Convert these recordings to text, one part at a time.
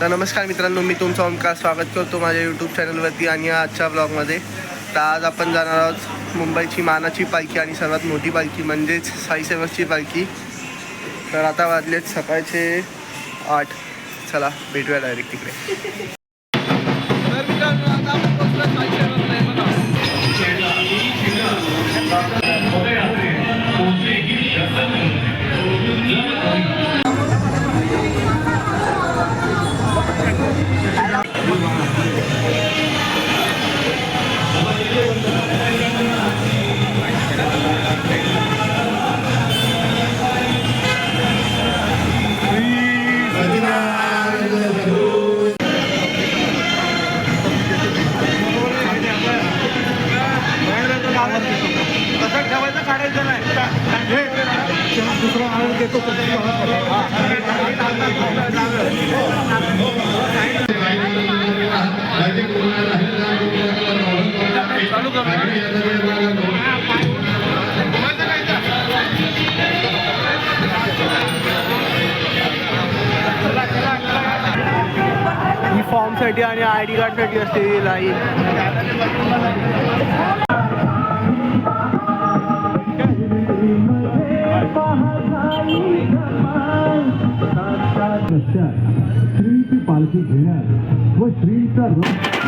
तर नमस्कार मित्रांनो मी तुमचं ओमकार स्वागत करतो माझ्या यूट्यूब चॅनलवरती आणि आजच्या ब्लॉगमध्ये तर आज आपण जाणार आहोत मुंबईची मानाची पालखी आणि सर्वात मोठी पालखी म्हणजेच साईसेवकची पालखी. तर आता वाजलेत सकाळचे आठ. चला भेटूया डायरेक्ट तिकडे. ही आणि आय डी कार्डसाठी असते ही. लाईन रस्त्यात श्रींची पालखी घेण्यात व श्रींचा रथ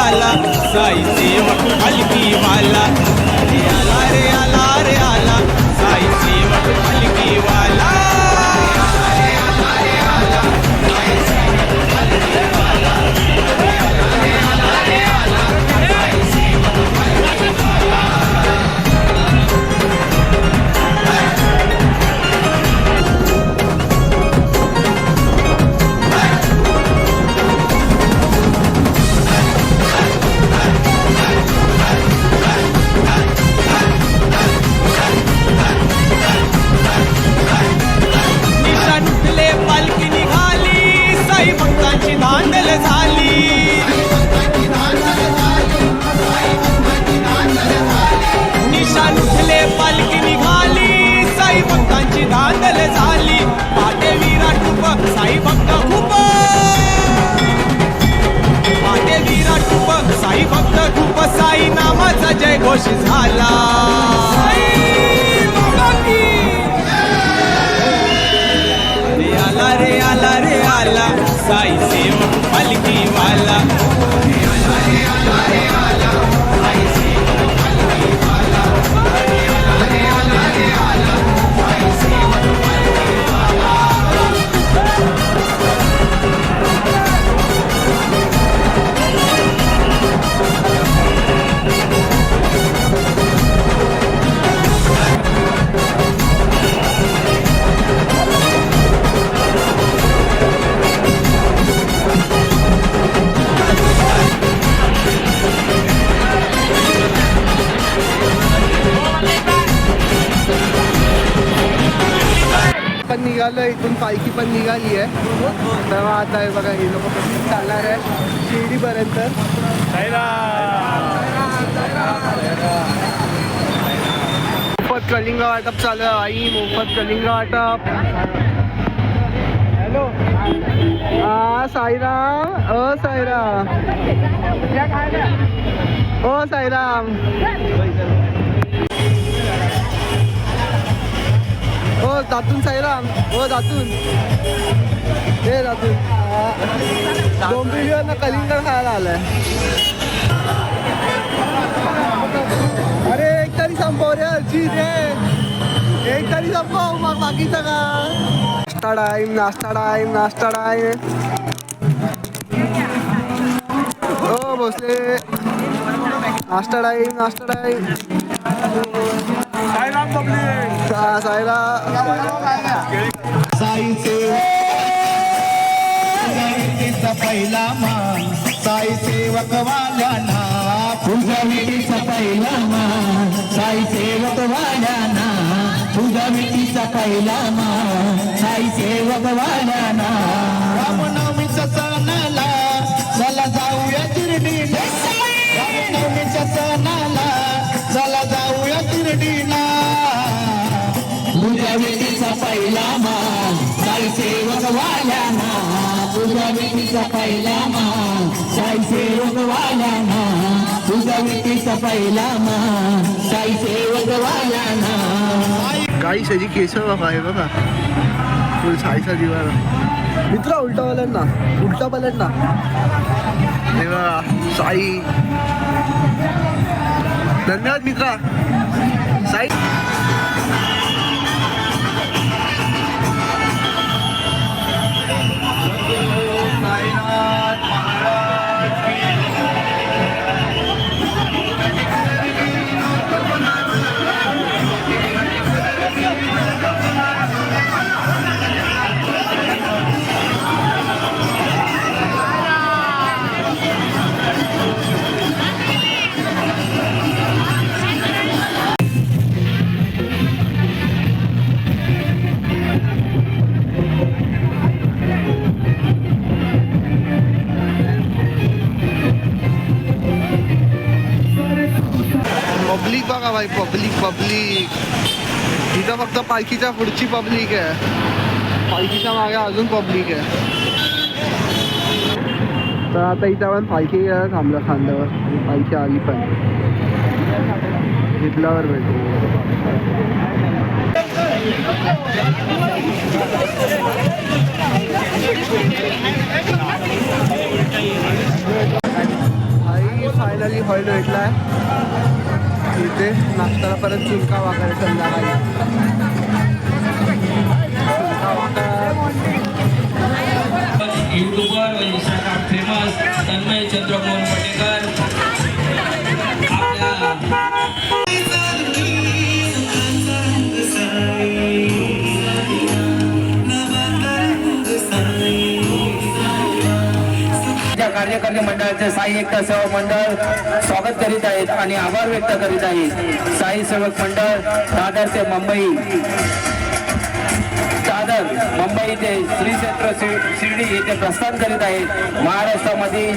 आला साईसेवक हलकी वाला जय घोष झाला. निघालो इथून पालखी पण निघाली आहे. तर आता आहे बघा हे लोक चालणार आहे. शिर्डीपर्यंत. मोफत कलिंग वाटप चालू आहे आई मोफत कलिंग वाटप. हॅलो. हा साईराम. अ साईराम. ओ साईराम. ओ दातून साईराम. ओ दातून. हे दातून. डोंबिवलीवरनं कलिंगड खायला आलाय. अरे एक तरी संपव रे अर्जित रे एक तरी संपव मग बाकीचं का? नाश्ता टाईम नाश्ता टाईम नाश्ता टाईम हो भोसले. नाश्ता टाईम नाश्ता टाईम साईराम पब्लिक साईराम साईचे पहिला मान. साई सेवक वाल्याना तुझ्या विठीचा पहिला मान. साई सेवक वाल्याना तुझ्या विठीचा पहिला मान. साई सेवक वाल्याना सेवक वाल्याना तुझ्या विठीचा पहिला मान साई सेवक वाल्याना तुझ्या विठीचा पहिला मान साई सेवक वाल्याना काही सजी केस बघा. हे बघा फुल साईचा दिवा मित्र उलटा पलट ना उलटा पलट ना हे साई. धन्यवाद मित्रा. पब्लिक इथं फक्त पालखीच्या पुढची पब्लिक आहे. पालखीच्या मागे अजून पब्लिक आहे. तर आता इथं आपण पालखी थांबलं खांद्यावर. पालखी आली पण. घेतल्यावर भेटू. आई फायनली भेटला भेटलाय. इथे नाश्त्याला परत चुलका वागायला संध्याकाळी. कार्यकर्ते मंडळाचे साई एकता सेवा मंडळ स्वागत करीत आहेत आणि आभार व्यक्त करीत आहेत. साई सेवक मंडळ दादर ते मुंबई. दादर मुंबई ते श्री क्षेत्र शिर्डी येथे प्रस्थान करीत आहेत. महाराष्ट्रामध्ये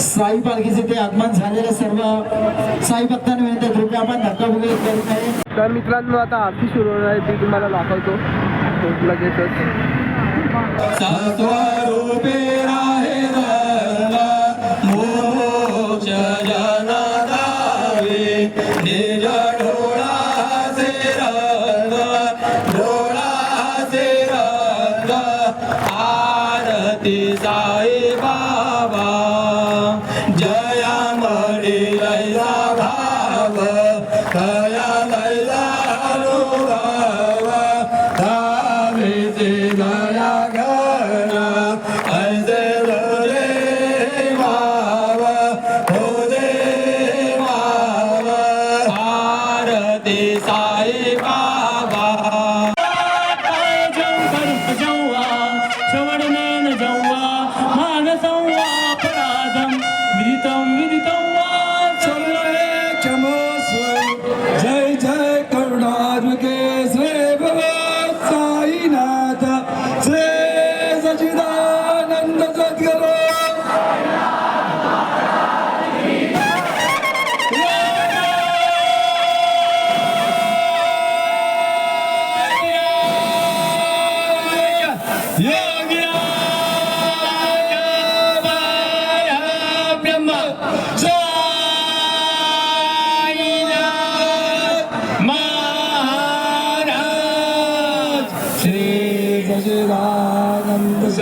साई पालखीचे ते आगमन झालेलं सर्व साई भक्तांना विनंती कृपया आपण धक्काबुक्की करू नये तर मित्रांनो आता आरती सुरू होणार आहे ती तुम्हाला दाखवतो. तो लगेचच. सत्वरूपे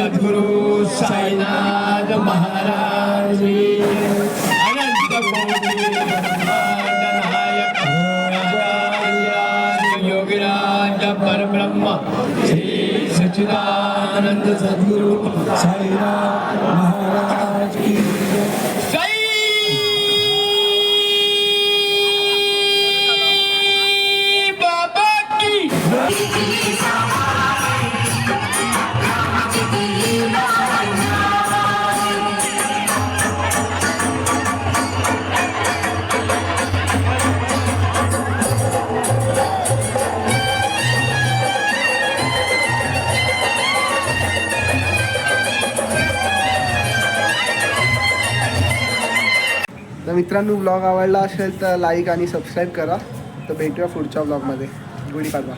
सद्गुरु साईनाथ महाराज अनंत योगराज परब्रह्म. श्री सच्चिदानंद सद्गुरु साईनाथ महाराज. मित्रांनो ब्लॉग आवडला असेल तर लाईक आणि सबस्क्राईब करा. तर भेटूया पुढच्या ब्लॉगमध्ये गुढी पाडवा